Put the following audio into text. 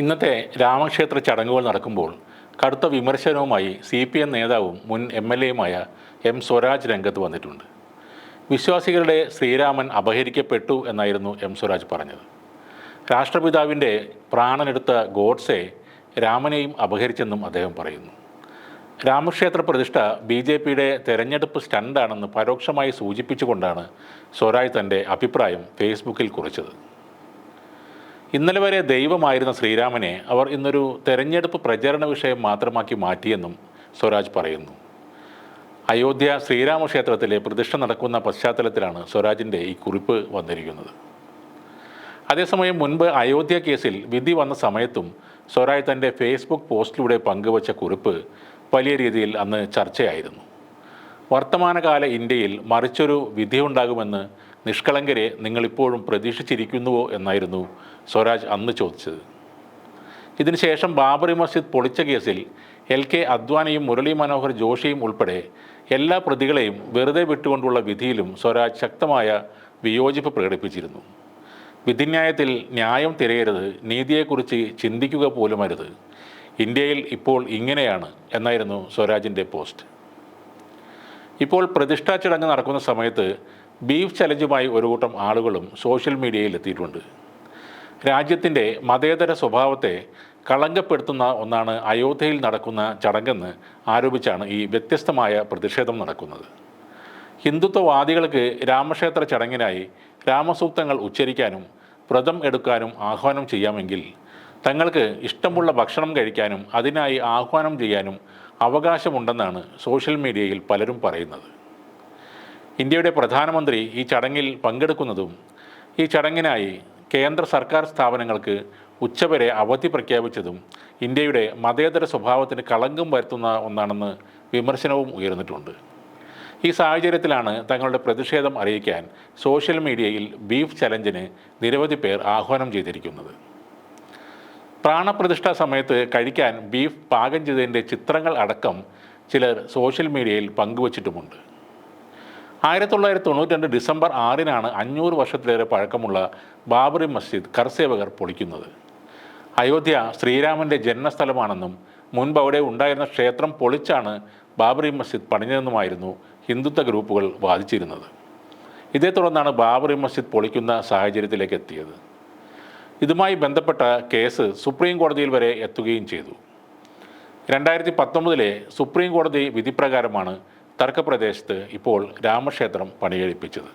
ഇന്നത്തെ രാമക്ഷേത്ര ചടങ്ങുകൾ നടക്കുമ്പോൾ കടുത്ത വിമർശനവുമായി സി പി എം നേതാവും മുൻ എം എൽ എയുമായ എം സ്വരാജ് രംഗത്ത് വന്നിട്ടുണ്ട്. വിശ്വാസികളുടെ ശ്രീരാമൻ അപഹരിക്കപ്പെട്ടു എന്നായിരുന്നു എം സ്വരാജ് പറഞ്ഞത്. രാഷ്ട്രപിതാവിന്റെ പ്രാണനെടുത്ത ഗോഡ്സെ രാമനെയും അപഹരിച്ചെന്നും അദ്ദേഹം പറയുന്നു. രാമക്ഷേത്ര പ്രതിഷ്ഠ ബി ജെ പിയുടെ തെരഞ്ഞെടുപ്പ് സ്റ്റണ്ടാണെന്ന് പരോക്ഷമായി സൂചിപ്പിച്ചുകൊണ്ടാണ് സ്വരാജ് തന്റെ അഭിപ്രായം ഫേസ്ബുക്കിൽ കുറിച്ചത്. ഇന്നലെ വരെ ദൈവമായിരുന്ന ശ്രീരാമനെ അവർ ഇന്നൊരു തെരഞ്ഞെടുപ്പ് പ്രചരണ വിഷയം മാത്രമാക്കി മാറ്റിയെന്നും സ്വരാജ് പറയുന്നു. അയോധ്യ ശ്രീരാമക്ഷേത്രത്തിലെ പ്രതിഷ്ഠ നടക്കുന്ന പശ്ചാത്തലത്തിലാണ് സ്വരാജിന്റെ ഈ കുറിപ്പ് വന്നിരിക്കുന്നത്. അതേസമയം മുൻപ് അയോധ്യ കേസിൽ വിധി വന്ന സമയത്തും സ്വരാജ് തന്റെ ഫേസ്ബുക്ക് പോസ്റ്റിലൂടെ പങ്കുവച്ച കുറിപ്പ് വലിയ രീതിയിൽ അന്ന് ചർച്ചയായിരുന്നു. വർത്തമാനകാല ഇന്ത്യയിൽ മറിച്ചൊരു വിധിയുണ്ടാകുമെന്ന് നിഷ്കളങ്കരെ നിങ്ങളിപ്പോഴും പ്രതീക്ഷിച്ചിരിക്കുന്നുവോ എന്നായിരുന്നു സ്വരാജ് അന്ന് ചോദിച്ചത്. ഇതിനുശേഷം ബാബറി മസ്ജിദ് പൊളിച്ച കേസിൽ എൽ കെ അദ്വാനിയും മുരളി മനോഹർ ജോഷിയും ഉൾപ്പെടെ എല്ലാ പ്രതികളെയും വെറുതെ വിട്ടുകൊണ്ടുള്ള വിധിയിലും സ്വരാജ് ശക്തമായ വിയോജിപ്പ് പ്രകടിപ്പിച്ചിരുന്നു. വിധിന്യായത്തിൽ ന്യായം തിരയരുത് നീതിയെക്കുറിച്ച് ചിന്തിക്കുക പോലുമരുത്. ഇന്ത്യയിൽ ഇപ്പോൾ ഇങ്ങനെയാണ് എന്നായിരുന്നു സ്വരാജിന്റെ പോസ്റ്റ്. ഇപ്പോൾ പ്രതിഷ്ഠാ ചടങ്ങ് നടക്കുന്ന സമയത്ത് ബീഫ് ചലഞ്ചുമായി ഒരു കൂട്ടം ആളുകളും സോഷ്യൽ മീഡിയയിൽ എത്തിയിട്ടുണ്ട്. രാജ്യത്തിന്റെ മതേതര സ്വഭാവത്തെ കളങ്കപ്പെടുത്തുന്ന ഒന്നാണ് അയോധ്യയിൽ നടക്കുന്ന ചടങ്ങെന്ന് ആരോപിച്ചാണ് ഈ വ്യത്യസ്തമായ പ്രതിഷേധം നടക്കുന്നത്. ഹിന്ദുത്വവാദികൾക്ക് രാമക്ഷേത്ര ചടങ്ങിനായി രാമസൂക്തങ്ങൾ ഉച്ചരിക്കാനും വ്രതം എടുക്കാനും ആഹ്വാനം ചെയ്യാമെങ്കിൽ തങ്ങൾക്ക് ഇഷ്ടമുള്ള ഭക്ഷണം കഴിക്കാനും അതിനായി ആഹ്വാനം ചെയ്യാനും അവകാശമുണ്ടെന്നാണ് സോഷ്യൽ മീഡിയയിൽ പലരും പറയുന്നത്. ഇന്ത്യയുടെ പ്രധാനമന്ത്രി ഈ ചടങ്ങിൽ പങ്കെടുക്കുന്നതും ഈ ചടങ്ങിനായി കേന്ദ്ര സർക്കാർ സ്ഥാപനങ്ങൾക്ക് ഉച്ചവരെ അവധി പ്രഖ്യാപിച്ചതും ഇന്ത്യയുടെ മതേതര സ്വഭാവത്തിന് കളങ്കം വരുത്തുന്ന ഒന്നാണെന്ന് വിമർശനവും ഉയർന്നിട്ടുണ്ട്. ഈ സാഹചര്യത്തിലാണ് തങ്ങളുടെ പ്രതിഷേധം അറിയിക്കാൻ സോഷ്യൽ മീഡിയയിൽ ബീഫ് ചലഞ്ചിന് നിരവധി പേർ ആഹ്വാനം ചെയ്തിരിക്കുന്നത്. പ്രാണപ്രതിഷ്ഠാ സമയത്ത് കഴിക്കാൻ ബീഫ് പാകം ചെയ്തതിന്റെ ചിത്രങ്ങൾ അടക്കം ചിലർ സോഷ്യൽ മീഡിയയിൽ പങ്കുവച്ചിട്ടുമുണ്ട്. ആയിരത്തി തൊള്ളായിരത്തി തൊണ്ണൂറ്റി ഡിസംബർ ആറിനാണ് അഞ്ഞൂറ് വർഷത്തിലേറെ പഴക്കമുള്ള ബാബറി മസ്ജിദ് കർസേവകർ പൊളിക്കുന്നത്. അയോധ്യ ശ്രീരാമന്റെ ജന്മസ്ഥലമാണെന്നും മുൻപ് അവിടെ ഉണ്ടായിരുന്ന ക്ഷേത്രം പൊളിച്ചാണ് ബാബറി മസ്ജിദ് പണിഞ്ഞതെന്നുമായിരുന്നു ഹിന്ദുത്വ ഗ്രൂപ്പുകൾ വാദിച്ചിരുന്നത്. ഇതേ തുടർന്നാണ് ബാബറി മസ്ജിദ് പൊളിക്കുന്ന സാഹചര്യത്തിലേക്ക് എത്തിയത്. ഇതുമായി ബന്ധപ്പെട്ട കേസ് സുപ്രീം കോടതിയിൽ വരെ എത്തുകയും ചെയ്തു. രണ്ടായിരത്തി പത്തൊമ്പതിലെ സുപ്രീം കോടതി വിധിപ്രകാരമാണ് തർക്കപ്രദേശത്ത് ഇപ്പോൾ രാമക്ഷേത്രം പണികഴിപ്പിച്ചത്.